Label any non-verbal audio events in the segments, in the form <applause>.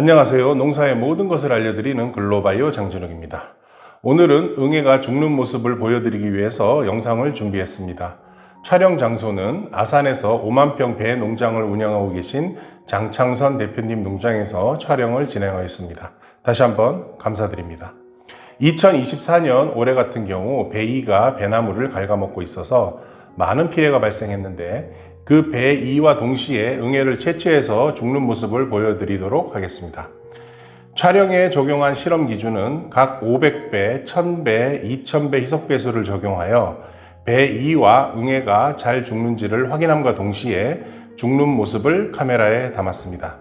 안녕하세요. 농사의 모든 것을 알려드리는 글로바이오 장진욱입니다. 오늘은 응애가 죽는 모습을 보여드리기 위해서 영상을 준비했습니다. 촬영 장소는 아산에서 5만 평 배 농장을 운영하고 계신 장창선 대표님 농장에서 촬영을 진행하였습니다. 다시 한번 감사드립니다. 2024년 올해 같은 경우 배이가 배나무를 갉아먹고 있어서 많은 피해가 발생했는데 그 배이와 동시에 응애를 채취해서 죽는 모습을 보여드리도록 하겠습니다. 촬영에 적용한 실험 기준은 각 500배, 1000배, 2000배 희석배수를 적용하여 배이와 응애가 잘 죽는지를 확인함과 동시에 죽는 모습을 카메라에 담았습니다.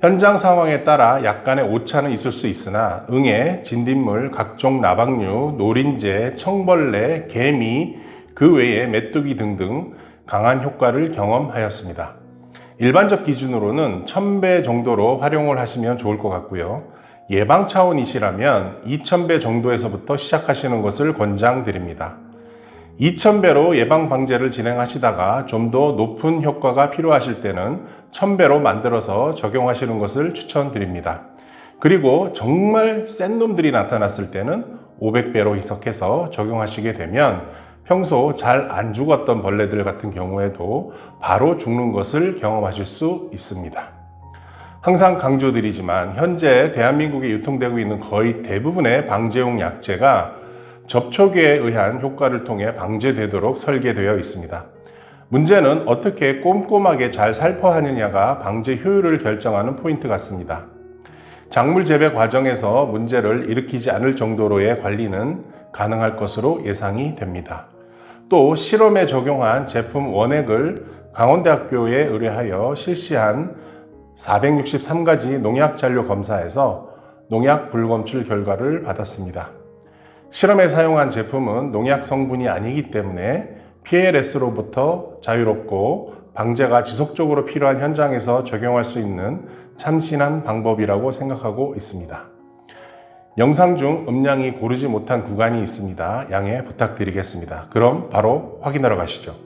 현장 상황에 따라 약간의 오차는 있을 수 있으나 응애, 진딧물, 각종 나박류, 노린재, 청벌레, 개미, 그 외에 메뚜기 등등 강한 효과를 경험하였습니다. 일반적 기준으로는 1000배 정도로 활용을 하시면 좋을 것 같고요. 예방 차원이시라면 2000배 정도에서부터 시작하시는 것을 권장드립니다. 2000배로 예방 방제를 진행하시다가 좀 더 높은 효과가 필요하실 때는 1000배로 만들어서 적용하시는 것을 추천드립니다. 그리고 정말 센 놈들이 나타났을 때는 500배로 희석해서 적용하시게 되면 평소 잘 안 죽었던 벌레들 같은 경우에도 바로 죽는 것을 경험하실 수 있습니다. 항상 강조드리지만 현재 대한민국에 유통되고 있는 거의 대부분의 방제용 약제가 접촉에 의한 효과를 통해 방제되도록 설계되어 있습니다. 문제는 어떻게 꼼꼼하게 잘 살포하느냐가 방제 효율을 결정하는 포인트 같습니다. 작물 재배 과정에서 문제를 일으키지 않을 정도로의 관리는 가능할 것으로 예상이 됩니다. 또 실험에 적용한 제품 원액을 강원대학교에 의뢰하여 실시한 463가지 농약 잔료 검사에서 농약 불검출 결과를 받았습니다. 실험에 사용한 제품은 농약 성분이 아니기 때문에 PLS로부터 자유롭고 방제가 지속적으로 필요한 현장에서 적용할 수 있는 참신한 방법이라고 생각하고 있습니다. 영상 중 음량이 고르지 못한 구간이 있습니다. 양해 부탁드리겠습니다. 그럼 바로 확인하러 가시죠.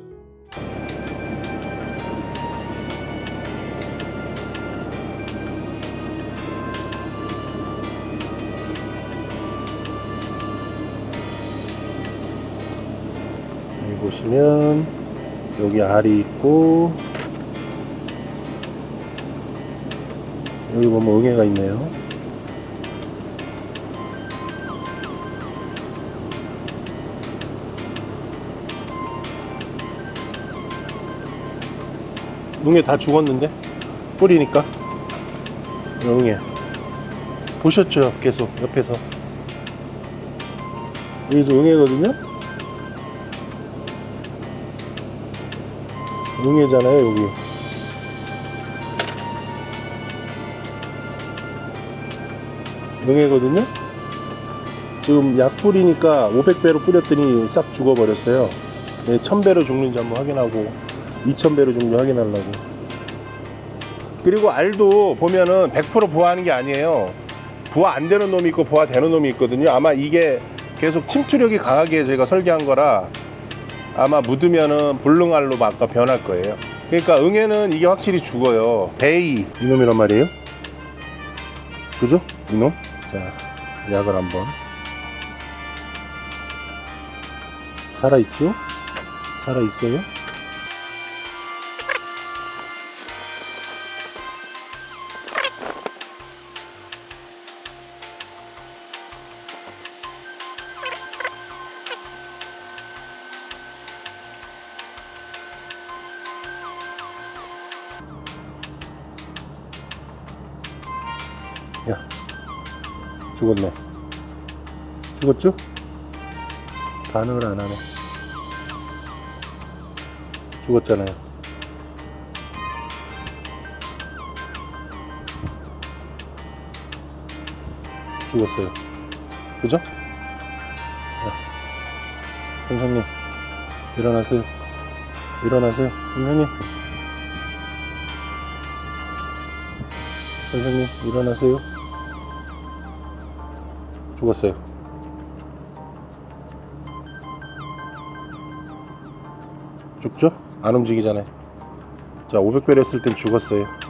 여기 보시면 여기 알이 있고 여기 보면 응애가 있네요. 응애 다 죽었는데? 뿌리니까? 응애 보셨죠? 계속 옆에서. 여기서 응애거든요? 응애잖아요 여기. 응애거든요? 지금 약 뿌리니까 500배로 뿌렸더니 싹 죽어버렸어요. 네, 1000배로 죽는지 한번 확인하고 2000배로 죽는지 확인하려고 그리고 알도 보면은 100% 부화하는 게 아니에요 부화 안 되는 놈이 있고 부화 되는 놈이 있거든요 아마 이게 계속 침투력이 강하게 제가 설계한 거라 아마 묻으면은 볼릉알로 아까 변할 거예요. 그러니까 응애는 이게 확실히 죽어요. 베이 이놈이란 말이에요. 그죠? 이놈. 자 약을 한번 살아 있죠? 살아 있어요? 야 죽었네. 죽었죠? 반응을 안 하네. 죽었잖아요. 죽었어요. 그죠? 야, 선생님 일어나세요. 일어나세요. 선생님. 선생님 일어나세요 죽었어요 죽죠? 안 움직이잖아요 자 500배를 했을 땐 죽었어요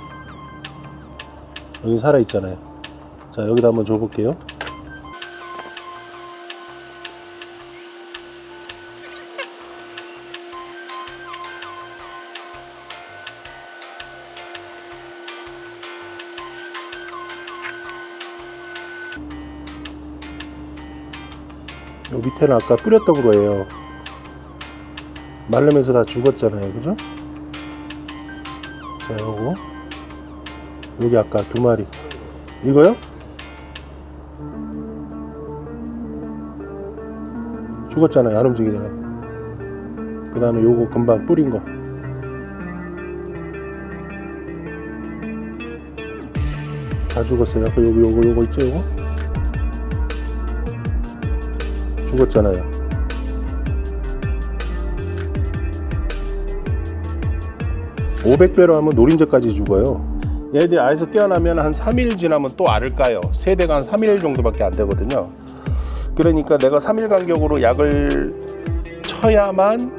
여기 살아있잖아요. 자, 여기다 한번 줘볼게요. 밑에는 아까 뿌렸던 거예요. 말르면서 다 죽었잖아요. 그죠? 자, 요거. 여기 아까 두 마리. 이거요? 죽었잖아요. 안 움직이잖아요. 그 다음에 요거 금방 뿌린 거. 다 죽었어요. 아까 요거, 요거, 요거 있죠, 요거? 죽었잖아요. (500배로) 하면 노린재까지 죽어요. 얘들이 알에서 깨어나면 한 3일 지나면 또 알을 까요. 세대가 한 3일 정도밖에 안 되거든요. 그러니까 내가 3일 간격으로 약을 쳐야만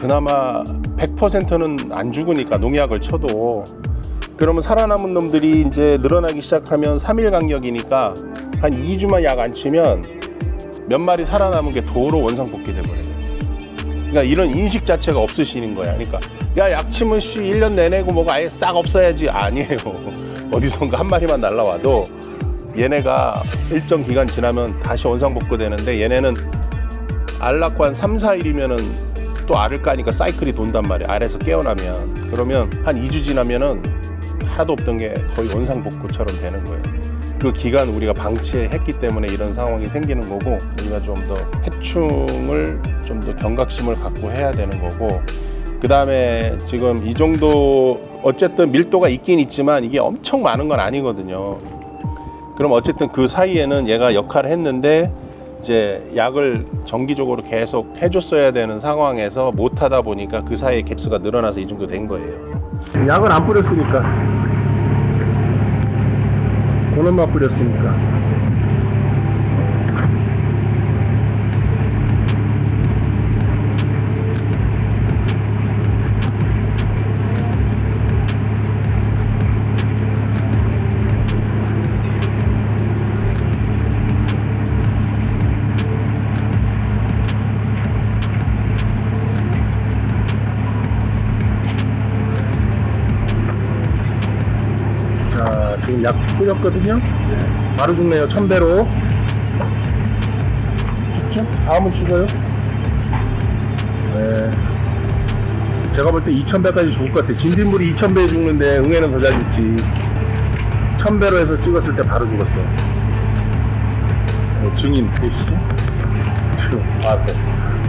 그나마 100%는 안 죽으니까 농약을 쳐도. 그러면 살아남은 놈들이 이제 늘어나기 시작하면 3일 간격이니까 한 2주만 약 안 치면 몇 마리 살아남은 게 도로 원상복귀 돼버려요. 그러니까 이런 인식 자체가 없으시는 거야. 그러니까 야 약침은 씨 1년 내내고 뭐가 아예 싹 없어야지 아니에요. <laughs> 어디선가 한 마리만 날라와도 얘네가 일정 기간 지나면 다시 원상복구 되는데 얘네는 알 낳고 한 3, 4일이면은 또 알을 까니까 사이클이 돈단 말이야. 알에서 깨어나면. 그러면 한 2주 지나면은 하나도 없던 게 거의 원상복구처럼 되는 거예요. 그 기간 우리가 방치했기 때문에 이런 상황이 생기는 거고 우리가 좀 더 해충을 좀 더 경각심을 갖고 해야 되는 거고 그 다음에 지금 이 정도 어쨌든 밀도가 있긴 있지만 이게 엄청 많은 건 아니거든요. 그럼 어쨌든 그 사이에는 얘가 역할을 했는데 이제 약을 정기적으로 계속 해줬어야 되는 상황에서 못 하다 보니까 그 사이에 개수가 늘어나서 이 정도 된 거예요. 약을 안 뿌렸으니까 고놈만 뿌렸으니까. 뿌렸거든요. 바로 죽네요. 천배로. 죽죠? 다음은 죽어요. 네. 제가 볼 때 2000배까지 죽을 것 같아. 진딧물이 2000배에 죽는데 응애는 더 잘 죽지. 1000배로 해서 찍었을 때 바로 죽었어. 어, 증인 보시죠. 아, 네.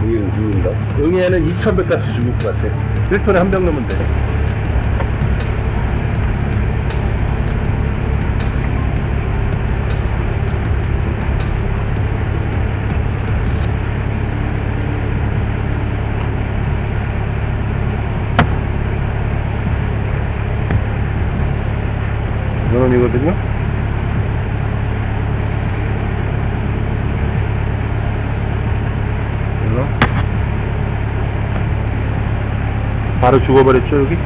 응애는 죽는다. 응애는 2000배까지 죽을 것 같아. 1톤에 한 병 넣으면 돼. 이놈이거든요. 이거. 바로 죽어버렸죠 여기?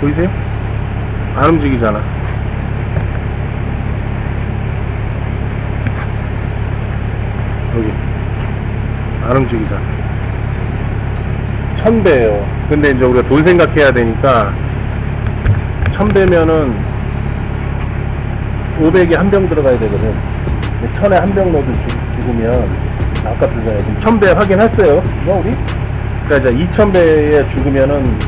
보이세요? 안 움직이잖아. 여기 안 움직이잖아. 천배예요. 근데 이제 우리가 돈 생각해야 되니까 천배면은 500에 한 병 들어가야 되거든. 근데 천에 한 병 넣어도 죽, 죽으면 아깝잖아요. 지금 1000배 확인했어요. 뭐 우리? 그러니까 이제 2000배에 죽으면은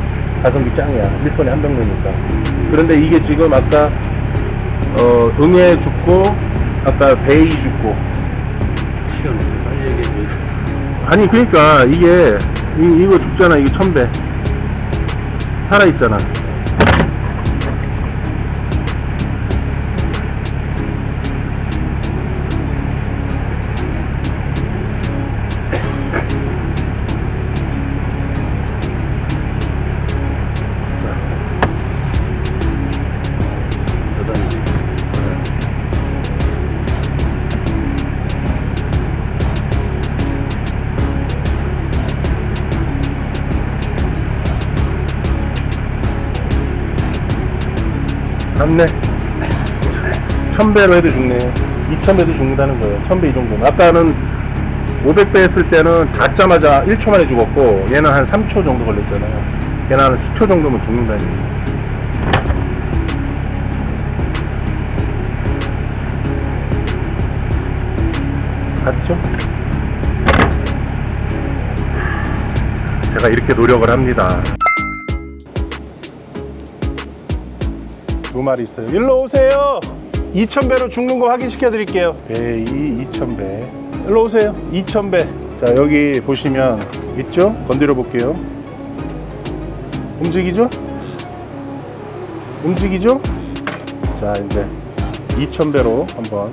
가성비 짱이야. 1톤에 한 병 넣으니까. 그런데 이게 지금 아까 어, 응애 죽고 아까 베이 죽고 아니 그러니까 이게 이, 이거 죽잖아. 이게 1000배. 살아있잖아. 1000배로 해도 죽네. 2000배도 죽는다는 거예요. 1000배 이 정도면. 아까는 500배 했을 때는 닿자마자 1초 만에 죽었고 얘는 한 3초 정도 걸렸잖아요. 얘는 한 10초 정도면 죽는다는 얘기예요. 봤죠? 제가 이렇게 노력을 합니다. 두 마리 있어요. 일로 오세요. 2,000배로 죽는 거 확인시켜 드릴게요. 배이 2,000배. 일로 오세요. 2,000배. 자, 여기 보시면 있죠? 건드려 볼게요. 움직이죠? 움직이죠? 자, 이제 2,000배로 한번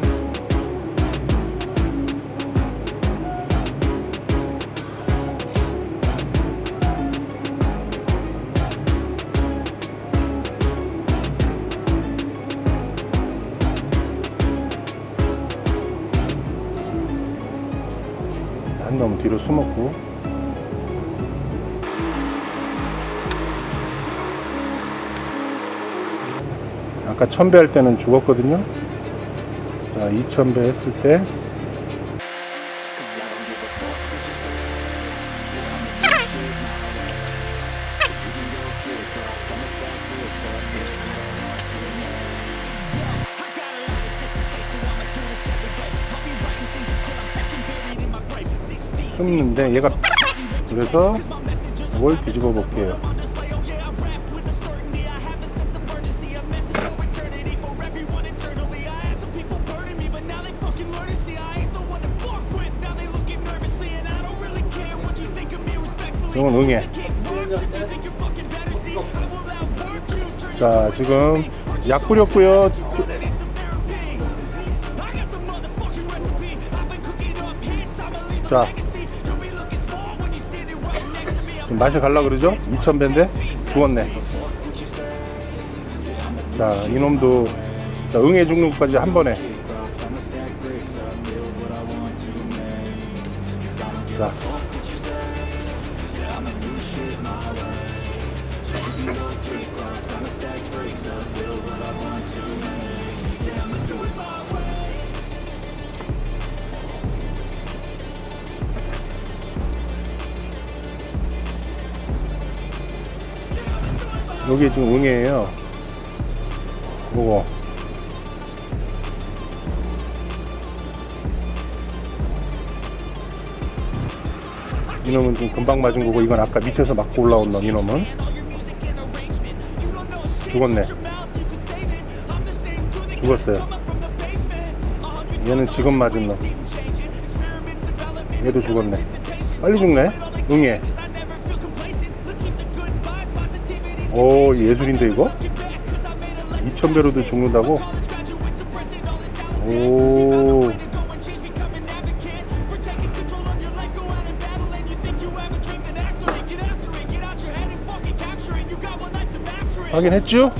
뒤로 숨었고. 아까 천배 할 때는 죽었거든요. 자 2000배 했을 때 숨는데 얘가 그래서 뭘 뒤집어 볼게요. 이건 응애. 자 지금 약 뿌렸고요 맛이 갈라 그러죠? 2000배인데? 죽었네. 자 이놈도 자, 응애 죽는 것까지 한 번에. 자 여기 지금 응애예요. 요거. 이놈은 좀 금방 맞은 거고 이건 아까 밑에서 맞고 올라온 놈 이놈은 죽었네. 죽었어요. 얘는 지금 맞은 놈. 얘도 죽었네. 빨리 죽네. 응애. 오 예술인데 이거? 2000배로도 죽는다고? 오 확인했죠?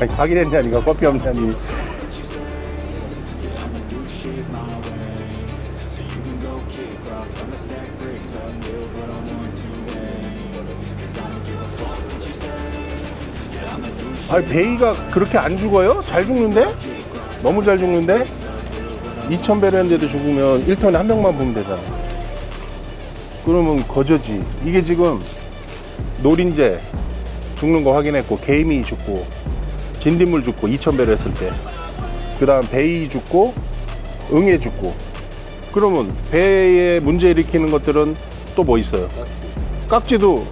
아니 확인했냐니까 커피 없냐니 아니 베이가 그렇게 안 죽어요? 잘 죽는데? 너무 잘 죽는데? 2000배로 했는데도 죽으면 1턴에 한 명만 보면 되잖아 그러면 거저지 이게 지금 노린재 죽는 거 확인했고 개미 죽고 진딧물 죽고 2000배로 했을 때 그 다음 베이 죽고 응애 죽고 그러면 배에 문제 일으키는 것들은 또 뭐 있어요? 깍지도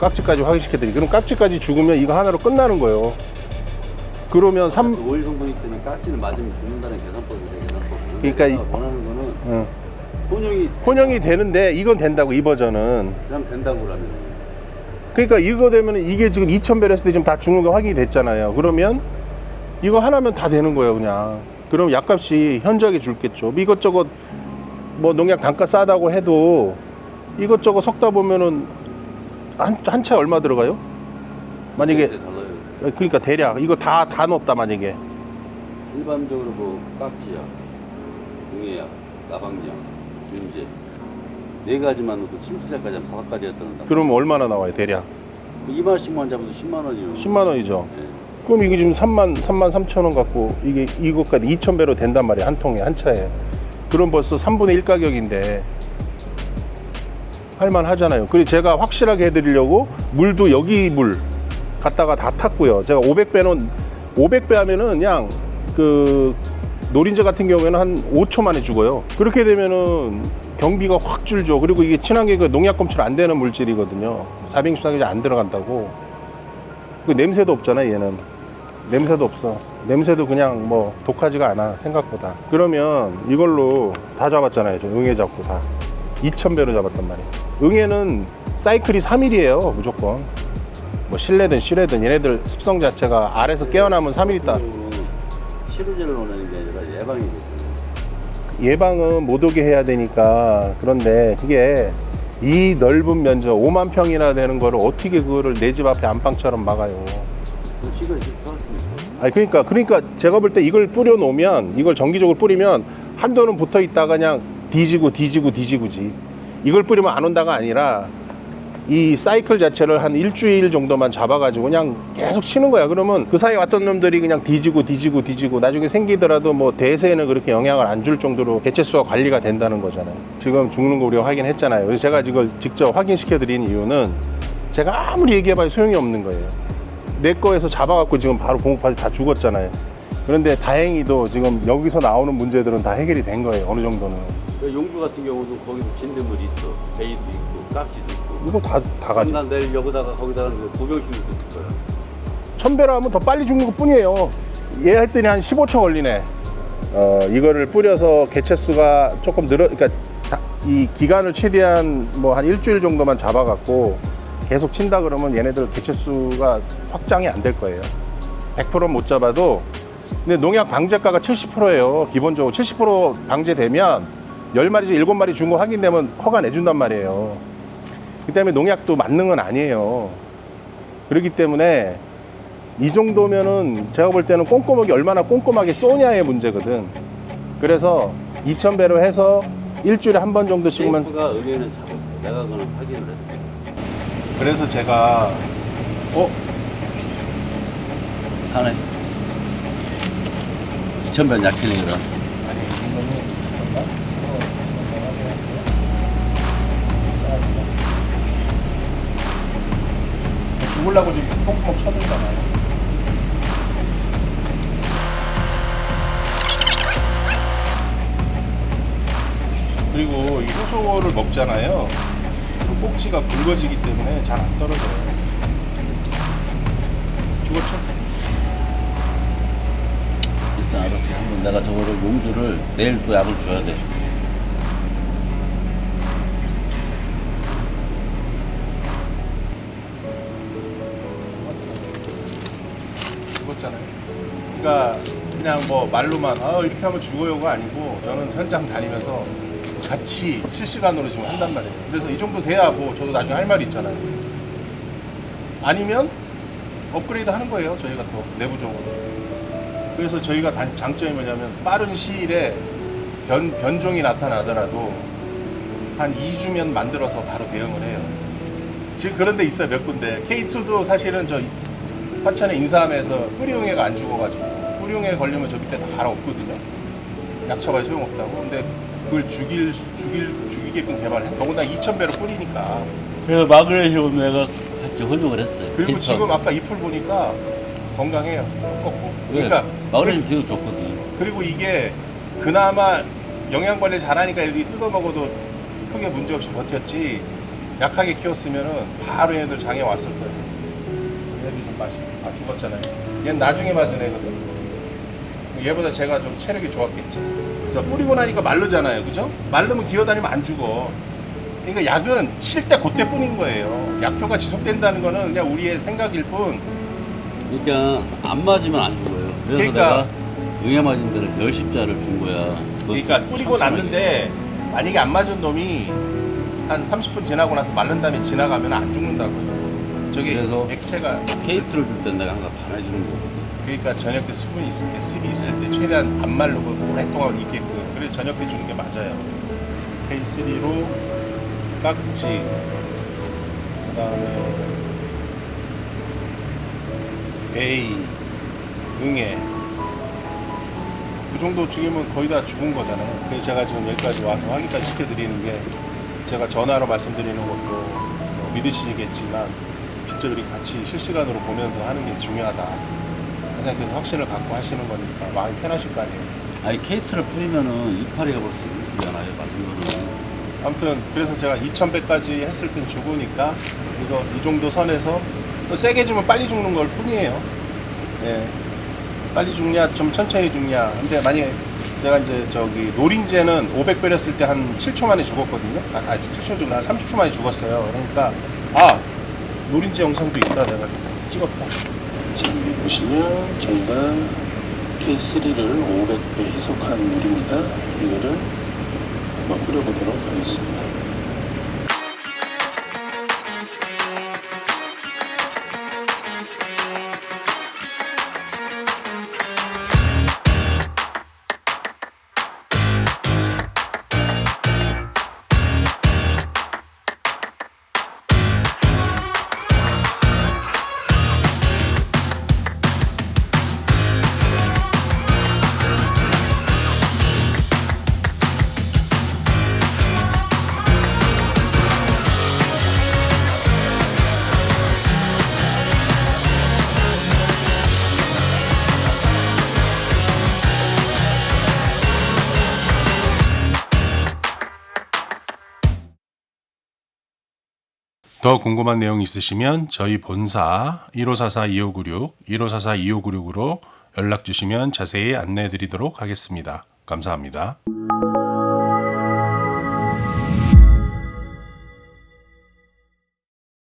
깍지까지 확인시켜드리 그럼 깍지까지 죽으면 이거 하나로 끝나는 거예요. 그러면 3 오일 성분이 때문에 깍지는 맞으면 죽는다는 계산법이래 계산법. 그러니까 이- 원하는 거는 응. 혼용이 혼용이 되는데 이건 된다고 이 버전은. 그냥 된다고 그러면 그러니까 이거 되면 이게 지금 2000배 했을 때 지금 다 죽는 거 확인이 됐잖아요. 그러면 이거 하나면 다 되는 거예요 그냥. 그럼 약값이 현저하게 줄겠죠. 이것저것 뭐 농약 단가 싸다고 해도 이것저것 섞다 보면은 한, 한 차에 얼마 들어가요? 만약에 달라요. 그러니까 대략 이거 다 다 넣었다 만약에 일반적으로 뭐 깍지약, 응애약, 나방약, 균제 네 가지만 넣어도 침투제까지 한 다섯 가지가 뜨는다. 그러면 얼마나 나와요 대략 2만씩만 잡아도 10만 원이요. 10만 원이죠 네. 그럼 이게 지금 3만 3만 3천 원 갖고 이게 이것까지 2천 배로 된단 말이야 한 통에 한 차에. 그럼 벌써 3분의 1 가격인데 할만 하잖아요. 그리고 제가 확실하게 해드리려고 물도 여기 물 갖다가 다 탔고요. 제가 500배는 500배 하면은 그냥 그 노린재 같은 경우에는 한 5초 만에 죽어요. 그렇게 되면은 경비가 확 줄죠. 그리고 이게 친환경 농약 검출 안 되는 물질이거든요. 사빙수당이 안 들어간다고. 그 냄새도 없잖아 얘는. 냄새도 없어. 냄새도 그냥 뭐 독하지가 않아 생각보다. 그러면 이걸로 다 잡았잖아요. 저 응애 잡고 다. 2,000배로 잡았단 말이에요. 응애는 사이클이 3일이에요 무조건. 뭐 실내든 실외든 얘네들 습성 자체가 알에서 깨어나면 3일 있다. 치료제를 원하는 게 아니라 예방이거든요. 예방은 못 오게 해야 되니까 그런데 그게 이 넓은 면적 5만 평이나 되는 거를 어떻게 그거를 내 집 앞에 안방처럼 막아요. 그 살았으니까. 아니 그러니까 그러니까 제가 볼 때 이걸 뿌려 놓으면 이걸 정기적으로 뿌리면 한도는 붙어 있다가 그냥 뒤지고 뒤지고 뒤지고지. 이걸 뿌리면 안 온다가 아니라 이 사이클 자체를 한 일주일 정도만 잡아가지고 그냥 계속 치는 거야. 그러면 그 사이에 왔던 놈들이 그냥 뒤지고 뒤지고 뒤지고 나중에 생기더라도 뭐 대세에는 그렇게 영향을 안 줄 정도로 개체수가 관리가 된다는 거잖아요. 지금 죽는 거 우리가 확인했잖아요. 그래서 제가 이걸 직접 확인시켜 드린 이유는 제가 아무리 얘기해봐야 소용이 없는 거예요. 내 거에서 잡아갖고 지금 바로 공급파지 다 죽었잖아요. 그런데 다행히도 지금 여기서 나오는 문제들은 다 해결이 된 거예요. 어느 정도는. 그 용주 같은 경우도 거기도 진드물이 있어. 베이도 있고 깍지도 있고. 이거 다, 다 가지. 난 여기다가 거기다가 고병실도 있을 거야. 천배로 하면 더 빨리 죽는 것 뿐이에요. 얘 했더니 한 15초 걸리네. 어, 이거를 뿌려서 개체수가 조금 늘어, 그러니까 다- 이 기간을 최대한 뭐 한 일주일 정도만 잡아갖고 계속 친다 그러면 얘네들 개체수가 확장이 안 될 거예요. 100%는 못 잡아도 근데 농약 방제가가 70%예요. 기본적으로 70% 방제되면 10마리, 7마리 준거 확인되면 허가 내준단 말이에요. 그 때문에 농약도 만능은 아니에요. 그렇기 때문에 이 정도면은 제가 볼 때는 꼼꼼하게 얼마나 꼼꼼하게 쏘냐의 문제거든. 그래서 2,000배로 해서 일주일에 한 번 정도 씩만. 셰이프가 의견을 잡았어. 내가 그거는 확인을 했어. 그래서 제가 어 사네. 2,000번 약킬링이라. 죽으려고 지금 뽕뽕 쳐들잖아요. 그리고 이 효소를 먹잖아요. 그 꼭지가 굵어지기 때문에 잘 안 떨어져요. 일단 알았어. 한번 내가 저거를 용주를 내일 또 약을 줘야 돼. 죽었잖아요. 그러니까 그냥 뭐 말로만 아 이렇게 하면 죽어요가 아니고 저는 현장 다니면서 같이 실시간으로 지금 한단 말이에요. 그래서 이 정도 돼야 뭐 저도 나중에 할 말이 있잖아요. 아니면 업그레이드 하는 거예요. 저희가 또 내부적으로. 그래서 저희가 단, 장점이 뭐냐면 빠른 시일에 변, 변종이 나타나더라도 한 2주면 만들어서 바로 대응을 해요. 지금 그런 데 있어요. 몇 군데. K2도 사실은 저 화천에 인삼에서 뿌리용해가 안 죽어가지고 뿌리용해 걸리면 저 밑에 다 갈아 엎거든요. 약 쳐봐야 소용없다고. 근데 그걸 죽일 죽일 죽이게끔 개발해. 더군다나 2,000배로 뿌리니까. 그래서 마그네슘 내가 같이 혼용을 했어요. 그리고 괜찮아. 지금 아까 잎을 보니까 건강해요. 꺾고. 그러니까 마그네슘 계속 좋거든. 그리고 이게 그나마 영양 관리 잘하니까 애들이 뜯어 먹어도 크게 문제 없이 버텼지. 약하게 키웠으면은 바로 얘네들 장애 왔을 거예요. 얘네들 좀 맛이 다 죽었잖아요. 얘는 나중에 맞은 애거든. 얘보다 제가 좀 체력이 좋았겠지. 자, 뿌리고 나니까 마르잖아요. 그죠? 마르면 기어다니면 안 죽어. 그러니까 약은 칠 때 그때 뿐인 거예요. 약효가 지속된다는 거는 그냥 우리의 생각일 뿐. 그러니까 안 맞으면 안 죽어요. 그래서 그러니까- 내가 응애 맞은 데를 열십자를 준 거야. 그러니까 뿌리고. 났는데 만약에 안 맞은 놈이 한 30분 지나고 나서 마른 다음에 지나가면 안 죽는다고요. 저게 그래서 액체가 케이트를 줄 땐 내가 항상 반해주는 거거든. 그러니까 저녁 때 수분이 있을 때, 습이 있을 때 최대한 안 마르고 오랫동안 있게끔 그래서 저녁 때 주는 게 맞아요. K3로 깍지, 그다음에 베이, 응애. 그 정도 죽이면 거의 다 죽은 거잖아요. 그래서 제가 지금 여기까지 와서 확인까지 시켜드리는 게 제가 전화로 말씀드리는 것도 뭐 믿으시겠지만 직접 이렇게 같이 실시간으로 보면서 하는 게 중요하다. 사장님께서 확신을 갖고 하시는 거니까 마음이 편하실 거 아니에요. 아니 케이프를 뿌리면은 이파리가 벌써 있잖아요. 맞은 거는. 아무튼 그래서 제가 2,100까지 했을 땐 죽으니까 이거 이 정도 선에서 세게 주면 빨리 죽는 걸 뿐이에요. 예. 빨리 죽냐 좀 천천히 죽냐. 근데 만약에 제가 이제 저기 노린재는 500배 했을 때 한 7초 만에 죽었거든요. 아, 아니 7초 좀한 30초 만에 죽었어요. 그러니까 아 노린재 영상도 있다 내가 찍었다. 지금 보시면 저희가 K3를 500배 희석한 물입니다. 이거를 한번 뿌려보도록 하겠습니다. 더 궁금한 내용 있으시면 저희 본사 1544-2596, 1544-2596으로 연락 주시면 자세히 안내해 드리도록 하겠습니다. 감사합니다.